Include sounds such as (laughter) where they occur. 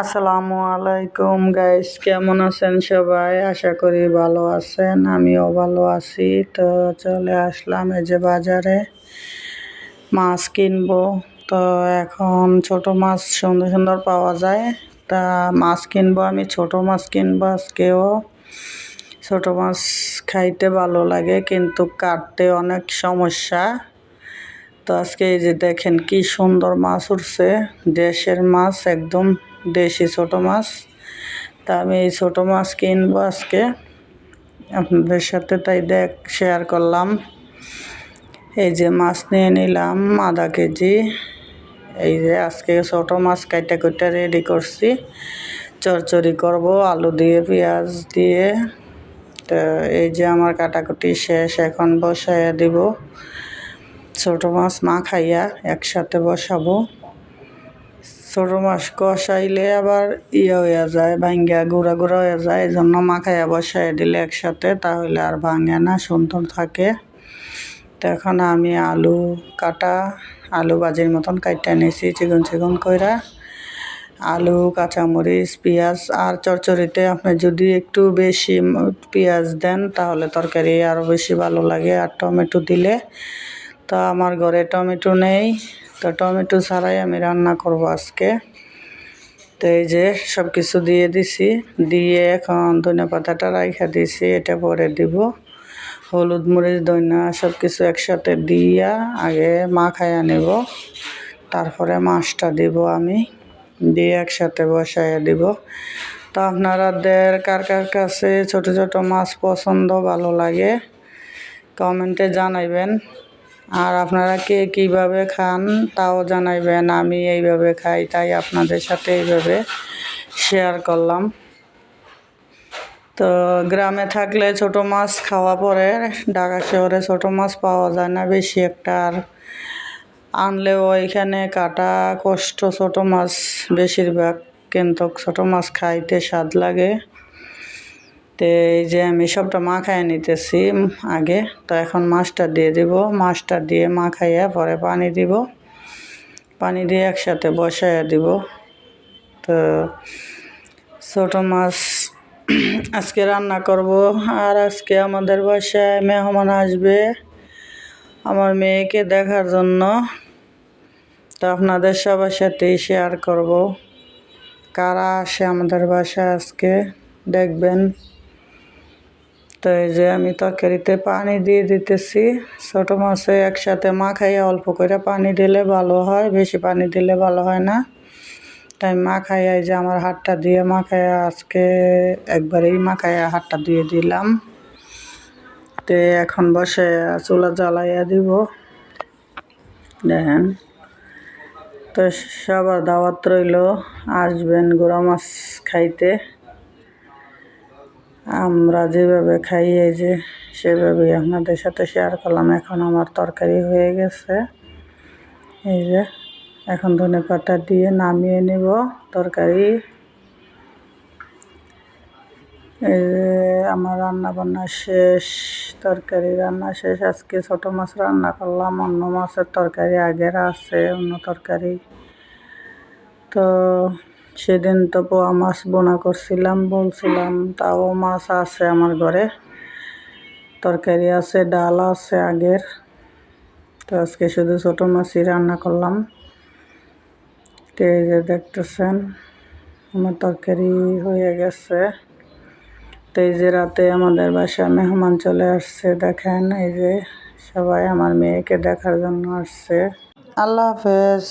আসসালামু আলাইকুম গাইস কেমন আছেন সবাই? আশা করি ভালো আছেন, আমিও ভালো আছি। তো চলে আসলাম এই যে বাজারে মাছ কিনবো। তো এখন ছোট মাছ সুন্দর সুন্দর পাওয়া যায়। তা মাছ কিনবো, আমি ছোট মাছ কিনবো আজকেও। ছোট মাছ খাইতে ভালো লাগে, কিন্তু কাটতে অনেক সমস্যা। তো আজকে এই যে দেখেন কি সুন্দর মাছ উঠছে, দেশের মাছ একদম দেশি ছোটো মাছ। তা আমি এই ছোট মাছ কিনবো আজকে। আপনাদের সাথে তাই দেখ শেয়ার করলাম। এই যে মাছ নিয়ে নিলাম, আধা কেজি। এই যে আজকে ছোটো মাছ কাইটা কুইটা রেডি করছি। চরচড়ি করব, আলু দিয়ে, পেঁয়াজ দিয়ে। তো এই যে আমার কাটাকুটি শেষ, এখন বসাইয়া দিব। ছোটো মাছ মা খাইয়া একসাথে বসাবো। ছোট মাছ কষাইলে আবার ইয়ে হয়ে যায় ভাঙ্গা গুঁড়া গুঁড়া হয়ে যায়। এই জন্য মাখাইয়া বসাই দিলে একসাথে, তাহলে আর ভাঙে না, সুন্দর থাকে। তো এখন আমি আলু কাটা, আলু বাজির মতন কাইটা নিয়েছি চিকন চিকন কইরা। আলু, কাঁচামরিচ, পেঁয়াজ আর চরচড়িতে আপনি যদি একটু বেশি পেঁয়াজ দেন, তাহলে তরকারি আরও বেশি ভালো লাগে। আর টমেটো দিলে তো আমার ঘরে টমেটো নেই। তো টমেটো ছাড়াই আমি রান্না করব আজকে। তো এই যে সব কিছু দিয়ে দিছি। দিয়ে এখন ধনে পাতাটা রাইখা দিছি, এটা পরে দিব। হলুদ মরিচ ধনিয়া সব কিছু একসাথে দিয়া আগে মাখাইয়া নেব। তারপরে মাছটা দিব আমি, দিয়ে একসাথে বসাইয়া দিব। তো আপনারাদের কার কার কাছে ছোট ছোট মাছ পছন্দ, ভালো লাগে, কমেন্টে জানাইবেন। আর আপনারা কে কীভাবে খান তাও জানাইবেন, আমি এইভাবে খাই, তাই আপনাদের সাথে এইভাবে শেয়ার করলাম। তো গ্রামে থাকলে ছোট মাছ খাওয়া পরে, ঢাকা শহরে ছোট মাছ পাওয়া যায় না, বেশি একটা। আর আনলেও এখানে কাটা কষ্ট ছোট মাছ বেশিরভাগ, কিন্তু ছোট মাছ খাইতে স্বাদ লাগে। তো এই যে আমি সবটা মাখায় নিতেছি আগে। তো এখন মাছটা দিয়ে দিব। মাছটা দিয়ে মাখাইয়া পরে পানি দিব। পানি দিয়ে একসাথে বসাইয়া দিব। তো ছোটো মাছ (clears throat) আজকে রান্না করব। আর আজকে আমাদের বাসায় মেহমান আসবে আমার মেয়েকে দেখার জন্য। তো আপনাদের সবার সাথেই শেয়ার করব। কারা আসে আমাদের বাসায় আজকে, দেখবেন। তো এই যে আমি তরকারিতে পানি দিয়ে দিতেছি। ছোটো মাছে একসাথে মাখাইয়া অল্প করে পানি দিলে ভালো হয়, বেশি পানি দিলে ভালো হয় না। তাই মাখাইয়া এই যে আমার হাতটা দিয়ে মাখাইয়া আজকে একবারেই মাখাইয়া হাতটা দিয়ে দিলাম। তে এখন বসে চুলা জ্বালাইয়া দিব। দেখেন, তো সবার দাওয়াত রইল, আসবেন গোড়া মাছ খাইতে। আমরা যেভাবে খাই, এই যে সেভাবেই আপনাদের সাথে শেয়ার করলাম। এখন আমার তরকারি হয়ে গেছে। এই যে এখন ধনে পাতা দিয়ে নামিয়ে নেব তরকারি। এই যে আমার রান্না বান্না শেষ, তরকারি রান্না শেষ। আজকে ছোটো মাছ রান্না করলাম, অন্য মাছের তরকারি আগের আছে, অন্য তরকারি। তো সেদিন তো পোয়া মাছ বোনা করছিলাম, বলছিলাম, তাও মাছ আছে আমার ঘরে। তরকারি আছে, ডাল আছে, আগের। তো আজকে শুধু ছোটো মাছই রান্না করলাম। এই যে দেখতেছেন, আমার তরকারি হয়ে গেছে। তো এই যে রাতে আমাদের বাসায় মেহমান চলে আসছে, দেখেন এই যে সবাই আমার মেয়েকে দেখার জন্য আসছে। আল্লাহ হাফেজ।